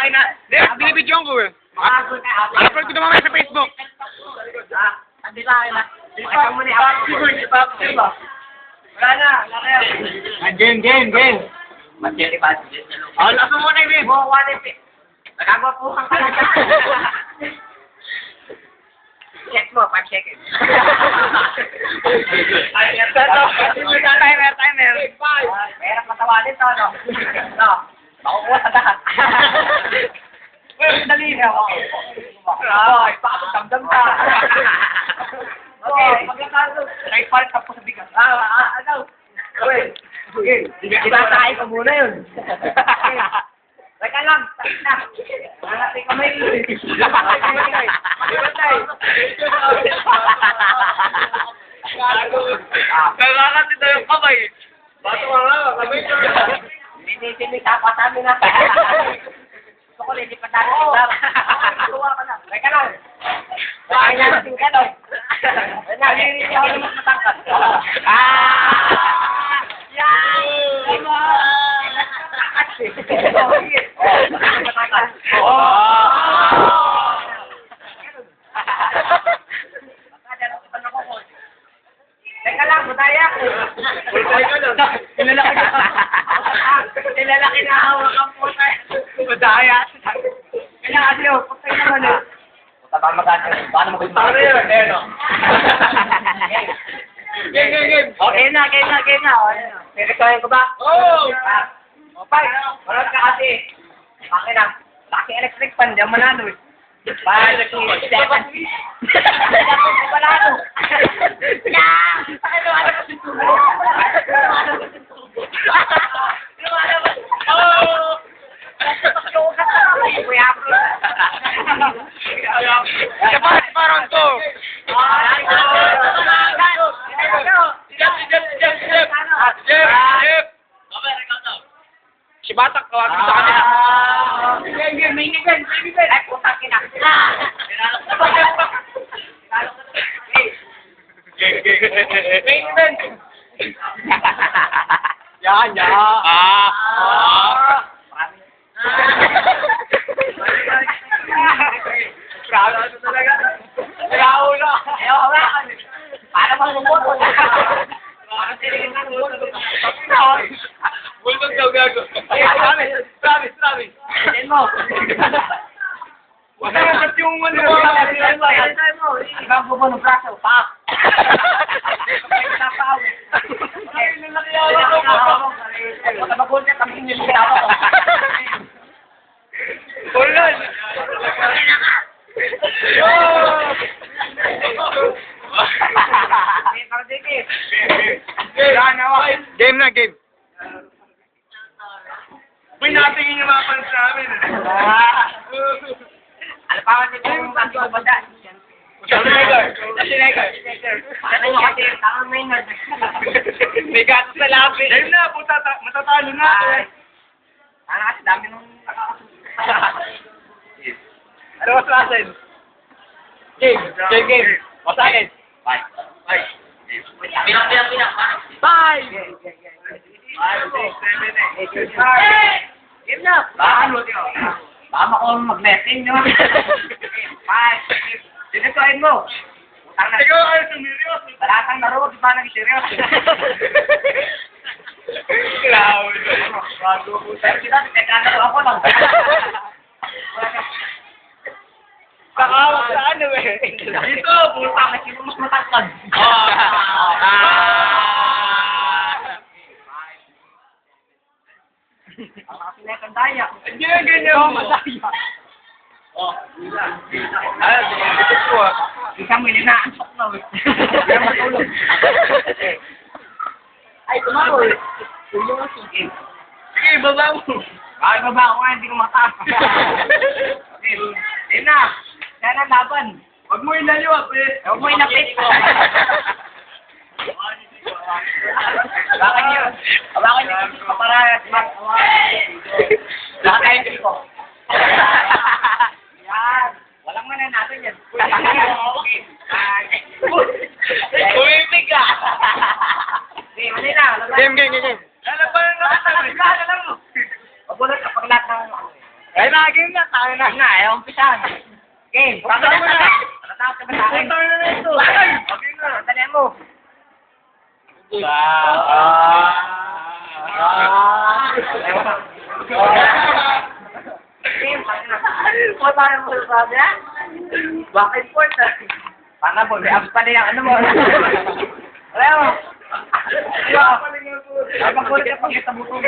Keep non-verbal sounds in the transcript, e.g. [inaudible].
Akin na. Hindi, binibidyoan ko eh. Upload ko na mamaya sa Facebook. Ah, andi sa akin na. Pakita mo ni Apple. Wala na, wala na yan. Ah, Game, game, game. Mag-jelly ba? Oh, lakas mo muna yung Mo, one if Nagkagwapuhan ka na. Check mo, 5 seconds. Ay, yan to. Timer, timer. Meron patawanin to, no? No. Makukuha sa lahat. [laughs] Uy, dali na ako. Ay, pakapagdamdam ka. Okay, pagkakalo. Ay, part tapos sa bigas. Ah, ah, ano? Uy, sige. Itatay ko muna yun. [laughs] Teka lang, sakit na. Hanapin ka may Kakakati na yung kamay. Bato ka nga, kamay ko. [laughs] Minitinig ka pa sa amin na. Gusto ko lili pa tayo. Tuwa ka na. Teka lang. Kaya na natin ka doon. Nalilili ako ng mas matangkad. Ah! Yan! Teka lang, budaya ko. Ilalaki na. Ilalaki na hawak ang puta. Madaya. Kailangan nyo, putay naman eh. Tapang magkano, paano mo Tama na yun. Ayan o. Game, game, game. Okay na, game na, game na. Pirekoyin ko ba? Oh! O, Pai, marot ka kasi. Bakit na? Laki electric fan, diyan manalo eh. Five, six, seven. Bakit naman ako si Tubo? Oh! Kuya. Jep, jep, jep, jep. Jep, jep. Si Batak, tawagin mo sa kanila. May ngipin, may ngipin. Event. Yan, yan. Ah. Ah. Grabe ano talaga. Grabe na. Ayaw, hawakan. Paano mo lumot? Parang tinigil ka lumot. Bulbog daw gago. Promise, promise, promise. Tignan mo. [laughs] Yung ano mo? Ibang bubo ng braso, pa. Ulan. Game na, game. May natingin yung mga fans namin. [laughs] Pa kasi kung kasi ko ba dyan? Sabi Negar. Sabi Negar. Ano mo kasi tama [laughs] may gato sa labi. Game na, puta, ta- matatalo na. Ano kasi dami nung [laughs] Ano mas atin? Game, game, game. Mas atin. Bye. Bye. Pinang, pinang, pinang. Bye! Five, six, seven, eight. Game na. Baka ano yun? Baka ako mag-messing nyo. Five, six. Sinusuin mo. Utang na. Ikaw ay sumiryos. Talatang laro, di ba naging seryoso? [laughs] Grabe. Bago ko. Pero kita, nagkakalo ako lang. [laughs] Kakawag sa ano eh. Dito, puta, kasi mo mas matangkad. Ah. Ang mga pinakandaya. Hindi na ganyan mo. Oh, Ah, ito po ah. Isa mo inaantok na. eh. Hindi na matulog. Ay, tumawa eh. Ang sige. Sige, baba mo. Ay, baba ako nga, hindi ko mataas. Yun na. Yan ang laban. Huwag mo inaliwa, pre. Huwag mo inapit. Bakit yun? Bakit yun? Paparayas. Lahat tayo dito. Yan. Walang mananalo yan. Umimig ka. Mali na. Game, game, game, Lahat na lang. Lahat na lang. Magulat kapag lahat ng... Ay, na, game na. Tayo na. Na, ayaw umpisan. Game. Baka mo na. Natakot ka ba sa akin? Puta na ito. Okay na. Tali mo. Game. Puta na mo sa niya. Bakit po na? Pana po, may abs pa din ang ano mo. Alam mo. Ay, pagkulit ka pag kita butong.